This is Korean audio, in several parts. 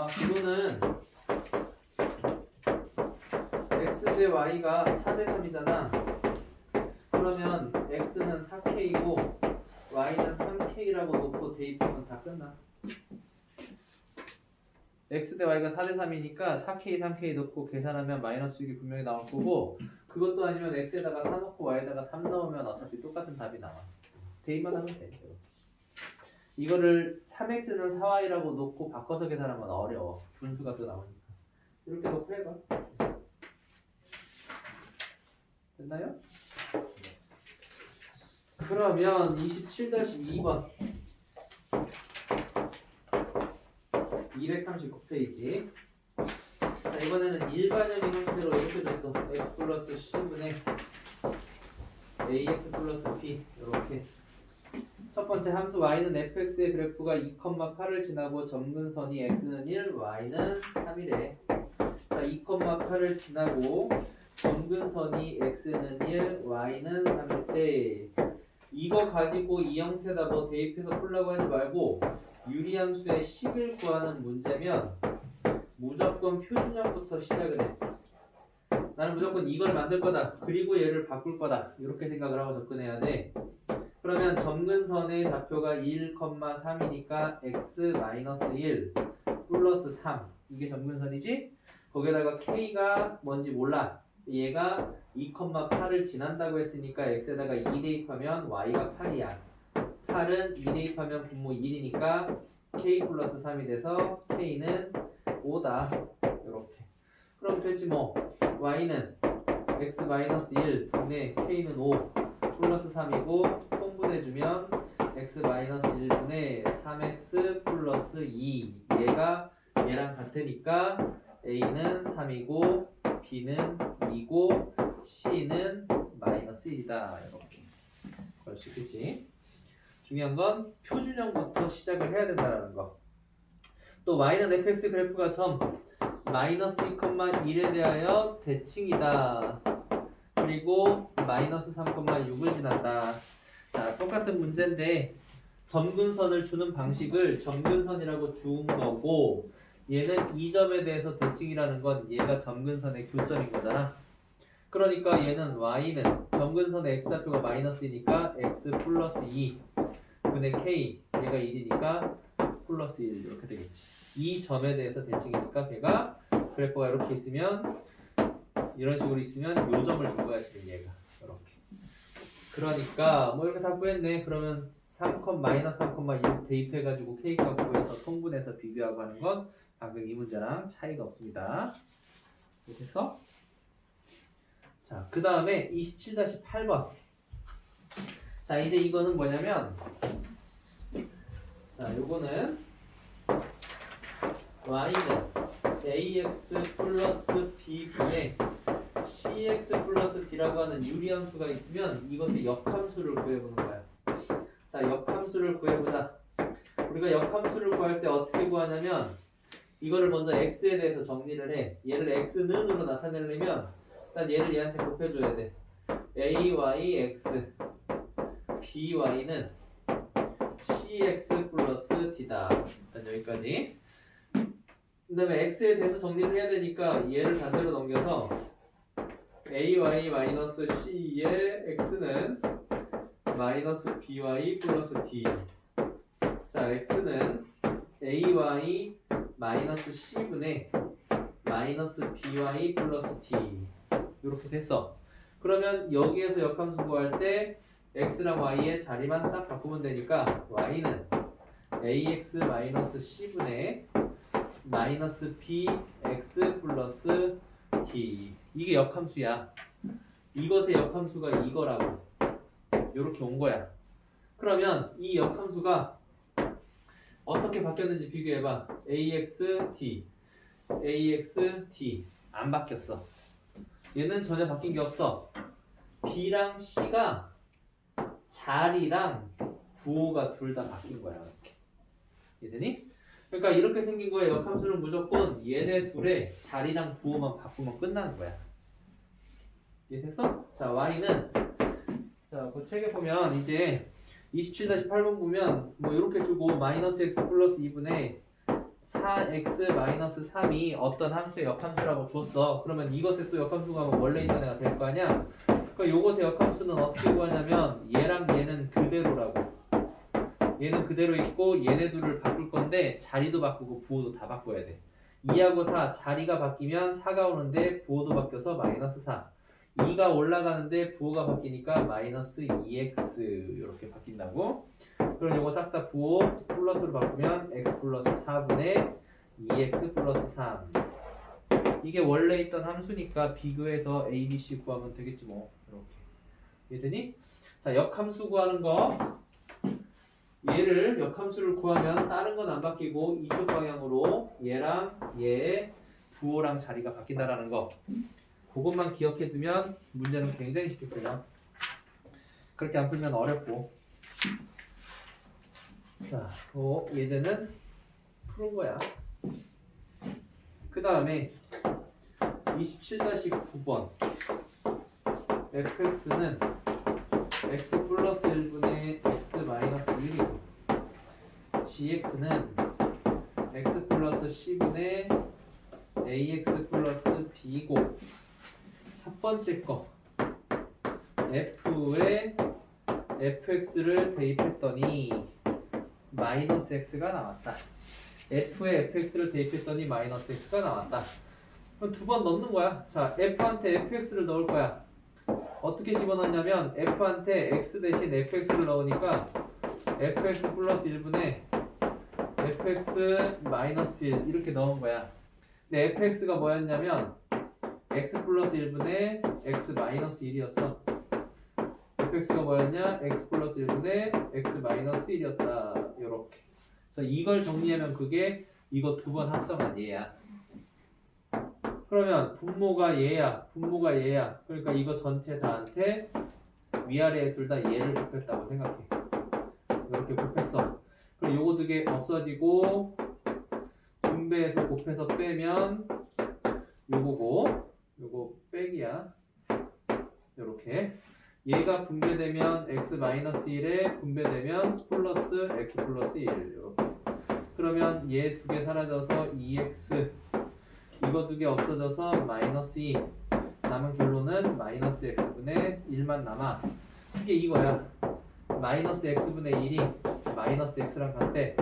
아, 이거는 x 대 y가 4 대 3이잖아. 그러면 x는 4k이고 y는 3k라고 놓고 대입하면 다 끝나. x 대 y가 4대 3이니까 4k, 3k 넣고 계산하면 마이너스 6이 분명히 나올 거고 그것도 아니면 x에다가 4 넣고 y에다가 3 넣으면 어차피 똑같은 답이 나와. 대입만 하면 돼. 이거를 3x는 4y라고 놓고 바꿔서 계산하면 어려워. 분수가 또 나오니까. 이렇게 놓고 해봐. 됐나요? 그러면 27-2번 239페이지 자 이번에는 일반형의 형태로 이렇게 줬어 x 플러스 c분의 ax 플러스 b 이렇게 첫 번째 함수 y는 fx의 그래프가 2,8을 지나고 점근선이 x는 1, y는 3이래. 자, 2,8을 지나고 점근선이 x는 1, y는 3일 때 이거 가지고 이 형태다 뭐 대입해서 풀라고 하지 말고 유리함수의 10을 구하는 문제면 무조건 표준형부터 시작을 해. 나는 무조건 이걸 만들 거다. 그리고 얘를 바꿀 거다. 이렇게 생각을 하고 접근해야 돼. 그러면 점근선의 좌표가 1,3이니까 x-1 플러스 3 이게 점근선이지? 거기다가 k가 뭔지 몰라. 얘가 2,8을 지난다고 했으니까 x에다가 2 대입하면 y가 8이야. 8은 2 대입하면 분모 1이니까 k 플러스 3이 돼서 k는 5다. 이렇게. 그럼 됐지 뭐. Y는 x-1 분의 k는 5 플러스 3이고 통분 해주면 x-1분의 3x 플러스 2 얘가 얘랑 같으니까 a는 3이고 b는 2고 c는 마이너스 1이다. 이렇게 걸수 있겠지? 중요한 건 표준형부터 시작을 해야 된다는 거또 y는 fx 그래프가 점 마이너스 2,1에 대하여 대칭이다. 그리고 마이너스 3,6을 지난다. 자, 똑같은 문제인데 점근선을 주는 방식을 점근선이라고 준 거고 얘는 이 점에 대해서 대칭이라는 건 얘가 점근선의 교점인 거잖아. 그러니까 얘는 y는 점근선의 x좌표가 마이너스이니까 x 플러스 2 분의 k 얘가 1이니까 플러스 1 이렇게 되겠지. 이 점에 대해서 대칭이니까 걔가 그래프가 이렇게 있으면 이런 식으로 있으면 요 점을 준 거야 지금 얘가 그러니까 뭐 이렇게 다 구했네. 그러면 3, 마이너스 3,6 대입해가지고 k값 구해서 통분해서 비교하고 하는 건 방금 이 문제랑 차이가 없습니다. 이렇게 해서. 자 그 다음에 27-8번. 자 이제 이거는 뭐냐면 자 요거는 y는 ax 플러스 b분의 cx 플러스 d라고 하는 유리함수가 있으면 이것의 역함수를 구해보는 거야. 자, 역함수를 구해보자. 우리가 역함수를 구할 때 어떻게 구하냐면 이거를 먼저 x에 대해서 정리를 해. 얘를 x는으로 나타내려면 일단 얘를 얘한테 곱해줘야 돼. ay x by는 cx 플러스 d다. 일단 여기까지. 그 다음에 x에 대해서 정리를 해야 되니까 얘를 반대로 넘겨서 ay 마이너스 c의 x는 마이너스 by 플러스 d. 자 x는 ay 마이너스 c분의 마이너스 by 플러스 d. 이렇게 됐어. 그러면 여기에서 역함수 구할 때 x랑 y의 자리만 싹 바꾸면 되니까 y는 ax 마이너스 c분의 마이너스 bx 플러스 d 이게 역함수야. 이것의 역함수가 이거라고. 이렇게 온 거야. 그러면 이 역함수가 어떻게 바뀌었는지 비교해봐. ax d, ax d 안 바뀌었어. 얘는 전혀 바뀐 게 없어. b랑 c가 자리랑 부호가 둘 다 바뀐 거야. 이렇게. 이해되니? 그러니까 이렇게 생긴 거에 역함수는 무조건 얘네 둘의 자리랑 부호만 바꾸면 끝나는 거야. 이해됐어? 자, y는 자, 그 책에 보면 이제 27-8번 보면 뭐 이렇게 주고 마이너스 x 플러스 2분의 4 4x 마이너스 3이 어떤 함수의 역함수라고 줬어. 그러면 이것의 또 역함수가 뭐 원래 있는 애가 될 거 아니야? 그러니까 요것의 역함수는 어떻게 구하냐면 얘랑 얘는 그대로라고. 얘는 그대로 있고 얘네 둘을 바꿀 건데 자리도 바꾸고 부호도 다 바꿔야 돼. 2하고 4 자리가 바뀌면 4가 오는데 부호도 바뀌어서 마이너스 4. 2가 올라가는데 부호가 바뀌니까 마이너스 2x 이렇게 바뀐다고. 그럼 요거 싹 다 부호 플러스로 바꾸면 x 플러스 4분의 2x 플러스 3. 이게 원래 있던 함수니까 비교해서 a, b, c 구하면 되겠지 뭐. 이렇게. 이해되니? 자, 역함수 구하는 거. 얘를 역함수를 구하면 다른 건 안 바뀌고 이쪽 방향으로 얘랑 얘 부호랑 자리가 바뀐다라는 거. 그것만 기억해 두면 문제는 굉장히 쉽게 풀려. 그렇게 안 풀면 어렵고. 자, 어, 예제는 푸는 거야. 그 다음에 27-9번 fx는 x 플러스 1분의 x 마이너스 1이고 gx는 x 플러스 10분의 ax 플러스 b고 첫 번째 거 f에 fx를 대입했더니 마이너스 x가 나왔다. f에 fx를 대입했더니 마이너스 x가 나왔다. 그럼 두 번 넣는 거야. 자, f한테 fx를 넣을 거야. 어떻게 집어넣냐면 f한테 x 대신 fx를 넣으니까 fx 플러스 1분의 fx 마이너스 1 이렇게 넣은 거야. 근데 fx가 뭐였냐면 x 플러스 1분의 x 마이너스 1이었어. fx가 뭐였냐? x 플러스 1분의 x 마이너스 1이었다. 요렇게. 그래서 이걸 정리하면 그게 이거 두 번 합성한 얘야. 그러면 분모가 얘야. 분모가 얘야. 그러니까 이거 전체 다한테 위아래 둘다 얘를 곱했다고 생각해. 이렇게 곱했어. 그럼 요거 두 개 없어지고 분배해서 곱해서 빼면 요거고 요거 빼기야. 요렇게. 얘가 분배되면 x 1에 분배되면 플러스 x 플러스 1 이렇게. 그러면 얘 두 개 사라져서 2x 이거 두 개 없어져서 마이너스 2 남은 결론은 마이너스 x분의 1만 남아. 이게 이거야. 마이너스 x분의 1이 마이너스 x랑 같대.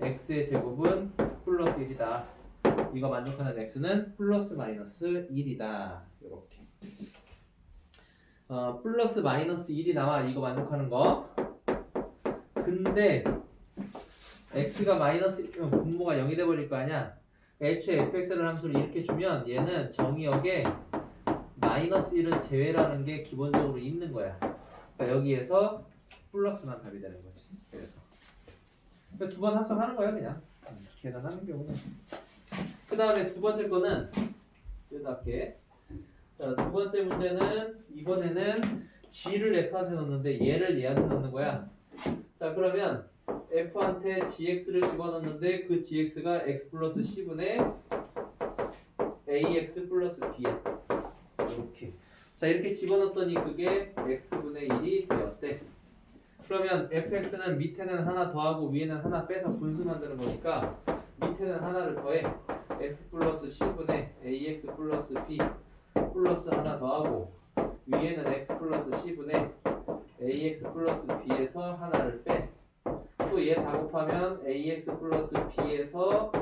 x의 제곱은 플러스 1이다. 이거 만족하는 x는 플러스 마이너스 1이다. 이렇게. 어, 플러스 마이너스 1이 나와 이거 만족하는 거. 근데 x가 마이너스 어, 분모가 0이 돼버릴 거 아니야 애초에 fx를 함수를 이렇게 주면 얘는 정의역에 마이너스 1은 제외라는 게 기본적으로 있는 거야. 그러니까 여기에서 플러스만 답이 되는 거지. 그래서. 두 번 합성하는 거야 그냥. 음, 계산하는 경우는. 그 다음에 두 번째 거는 이렇게. 자, 두 번째 문제는 이번에는 g를 f한테 넣는데 얘를 얘한테 넣는 거야. 자, 그러면 f한테 gx를 집어넣는데 그 gx가 x 플러스 10분의 ax 플러스 b야. 이렇게. 자, 이렇게 집어넣었더니 그게 x분의 1이 되었대. 그러면 fx는 밑에는 하나 더하고 위에는 하나 빼서 분수 만드는 거니까 밑에는 하나를 더해 x 플러스 10분의 ax 플러스 b 플러스 하나 더하고 위에는 x 플러스 c분의 ax 플러스 b에서 하나를 빼. 또 얘 다 곱하면 ax 플러스 b에서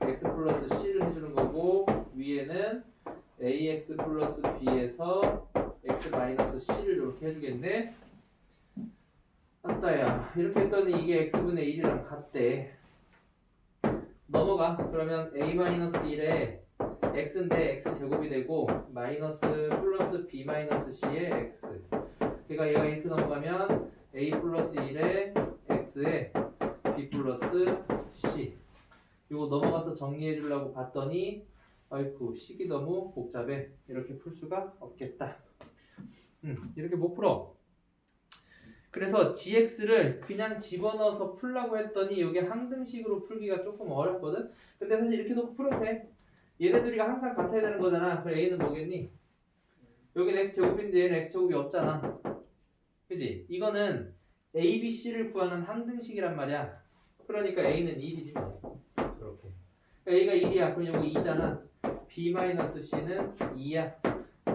x 플러스 c를 해주는 거고 위에는 ax 플러스 b에서 x 마이너스 c를 이렇게 해주겠네. 아따야 이렇게 했더니 이게 x분의 1이랑 같대. 넘어가. 그러면 a 마이너스 1에 x인데 x 제곱이 되고 마이너스 플러스 b 마이너스 c의 x 그러니까 얘가 이렇게 넘어가면 a 플러스 1에 x에 b 플러스 c 이거 넘어가서 정리해 주려고 봤더니 아이쿠 식이 너무 복잡해 이렇게 풀 수가 없겠다 음, 이렇게 못 풀어 그래서 gx를 그냥 집어넣어서 풀라고 했더니 이게 항등식으로 풀기가 조금 어렵거든 근데 사실 이렇게 놓고 풀어도 돼 얘네들이가 항상 같아야 되는 거잖아. 그럼 A는 뭐겠니? 여기는 X제곱인데 얘는 X제곱이 없잖아. 그지? 이거는 A, B, C를 구하는 항등식이란 말이야. 그러니까 A는 1이지 뭐. 이렇게. A가 1이야. 그럼 여기 2잖아. B 마이너스 C는 2야.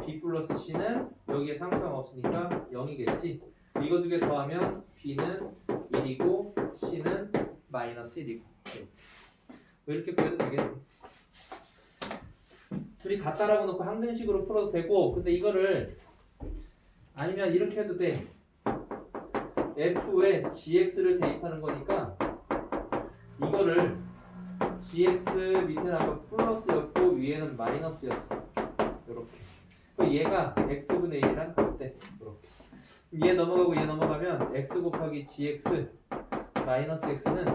B 플러스 C는 여기에 상관없으니까 0이겠지. 이거 두 개 더하면 B는 1이고 C는 마이너스 1이고. 이렇게 구해도 되겠네. 둘이 같다라고 놓고 항등식으로 풀어도 되고, 근데 이거를 아니면 이렇게 해도 돼. F에 GX를 대입하는 거니까 이거를 GX 아까 플러스였고 위에는 마이너스였어. 이렇게. 그 얘가 X분의 1이랑 같대. 이렇게. 얘 넘어가고 얘 넘어가면 X 곱하기 GX 마이너스 X는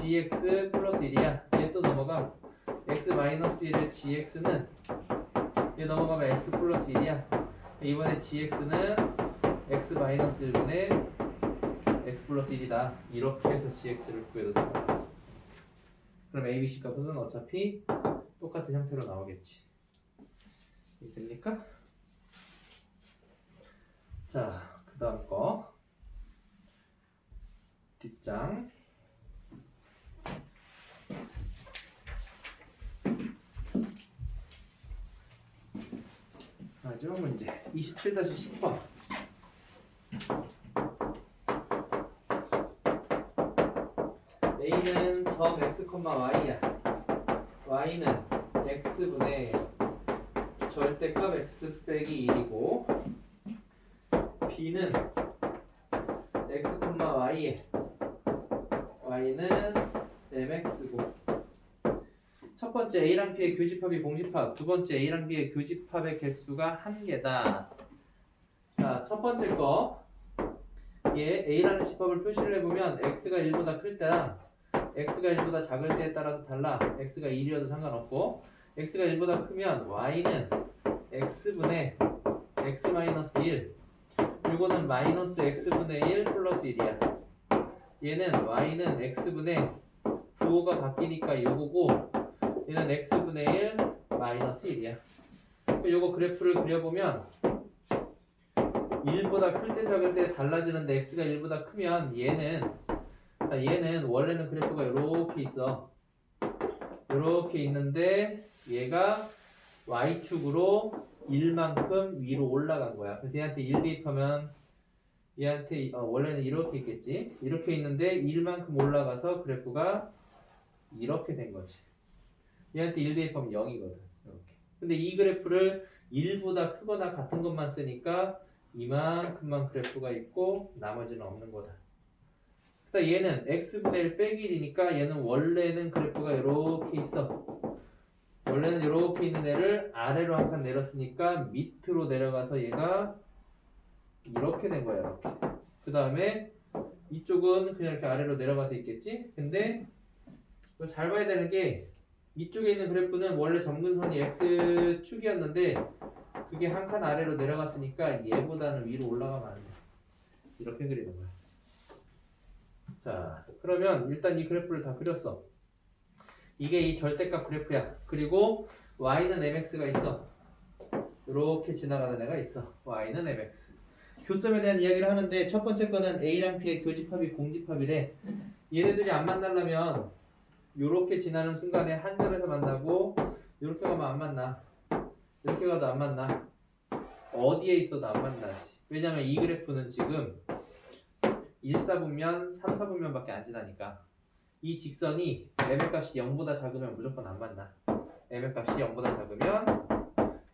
GX 플러스 1이야. 얘 또 넘어가. X 마이너스 1의 GX는 얘 넘어가면 X 플러스 1이야. 이번에 GX는 X 마이너스 1분의 X 플러스 1이다. 이렇게 해서 GX를 구해도 상관없어. 그럼 A, B, C 값은 어차피 똑같은 형태로 나오겠지. 됩니까? 자, 그 다음 거. 뒷장. 마지막 문제 27-10번 A는 점 x, y야. Y는 x분의 절대값 x 빼기 1이고 b는 x, y에 y는 mx고. 첫 번째 A랑 B의 교집합이 공집합, 두 번째 A랑 B의 교집합의 개수가 한 개다. 자, 첫 번째 거, 얘 A라는 집합을 표시를 해보면 x가 1보다 클 때랑 x가 1보다 작을 때에 따라서 달라. x가 1이어도 상관없고, x가 1보다 크면 y는 x분의 x-1, 이거는 마이너스 x분의 1 플러스 1이야. 얘는 y는 x분의 부호가 바뀌니까 요거고, 얘는 x분의 1 마이너스 1이야. 요거 그래프를 그려보면 1보다 클 때 작을 때 달라지는데 x가 1보다 크면 얘는 자 얘는 원래는 그래프가 이렇게 있어. 이렇게 있는데 얘가 y축으로 1만큼 위로 올라간 거야. 그래서 얘한테 1 대입하면 얘한테 어, 원래는 이렇게 있겠지. 이렇게 있는데 1만큼 올라가서 그래프가 이렇게 된 거지. 얘한테 1 대입하면 0이거든. 이렇게. 근데 이 그래프를 1보다 크거나 같은 것만 쓰니까 이만큼만 그래프가 있고 나머지는 없는 거다. 그러니까 얘는 x분의 1 빼기 1이니까 얘는 원래는 그래프가 이렇게 있어. 원래는 이렇게 있는 애를 아래로 한 칸 내렸으니까 밑으로 내려가서 얘가 이렇게 된 거야. 이렇게. 그 다음에 이쪽은 그냥 이렇게 아래로 내려가서 있겠지? 근데 잘 봐야 되는 게 이쪽에 있는 그래프는 원래 점근선이 x축이었는데 그게 한 칸 아래로 내려갔으니까 얘보다는 위로 올라가면 안 돼. 이렇게 그리는 거야. 자, 그러면 일단 이 그래프를 다 그렸어. 이게 이 절대값 그래프야. 그리고 y는 mx가 있어. 이렇게 지나가는 애가 있어. y는 mx. 교점에 대한 이야기를 하는데 첫 번째 거는 a랑 b의 교집합이 공집합이래. 얘네들이 안 만나려면 요렇게 지나는 순간에 한 점에서 만나고 요렇게 가면 안 만나. 이렇게 가도 안 만나. 어디에 있어도 안 만나지. 왜냐면 이 그래프는 지금 1사분면, 3사분면밖에 안 지나니까 이 직선이 m의 값이 0보다 작으면 무조건 안 만나. m의 값이 0보다 작으면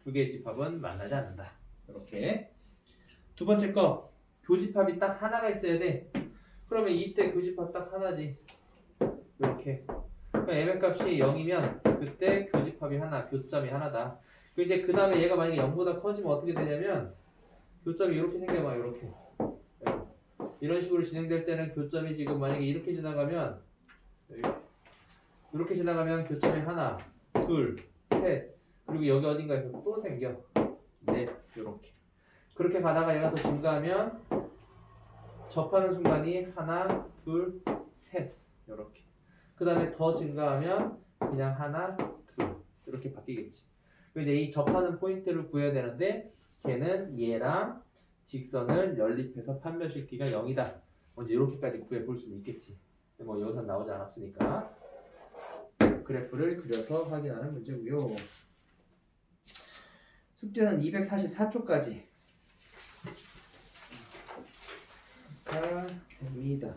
두 개의 집합은 만나지 않는다. 이렇게 두 번째 거 교집합이 딱 하나가 있어야 돼. 그러면 이때 교집합 딱 하나지. 이렇게 m의 값이 0이면 그때 교집합이 하나, 교점이 하나다. 그 이제 그 다음에 얘가 만약에 0보다 커지면 어떻게 되냐면 교점이 이렇게 생겨봐 이렇게 이런 식으로 진행될 때는 교점이 지금 만약에 이렇게 지나가면 이렇게 지나가면 교점이 하나, 둘, 셋. 그리고 여기 어딘가에서 또 생겨. 넷 이렇게. 그렇게 가다가 얘가 더 증가하면 접하는 순간이 하나, 둘, 셋. 이렇게. 그 다음에 더 증가하면 그냥 하나, 둘. 이렇게 바뀌겠지. 그리고 이제 이 접하는 포인트를 구해야 되는데 걔는 얘랑 직선을 연립해서 판별식 D가 0이다. 먼저 이렇게까지 구해볼 수는 있겠지. 근데 뭐 여기서 나오지 않았으니까. 그래프를 그려서 확인하는 문제고요. 숙제는 244쪽까지 가 됩니다.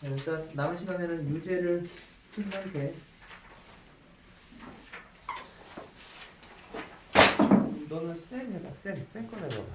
자, 일단 남은 시간에는 유제를 풀면 돼. 너는 쌤 해봐, 쌤, 쌤거 해봐.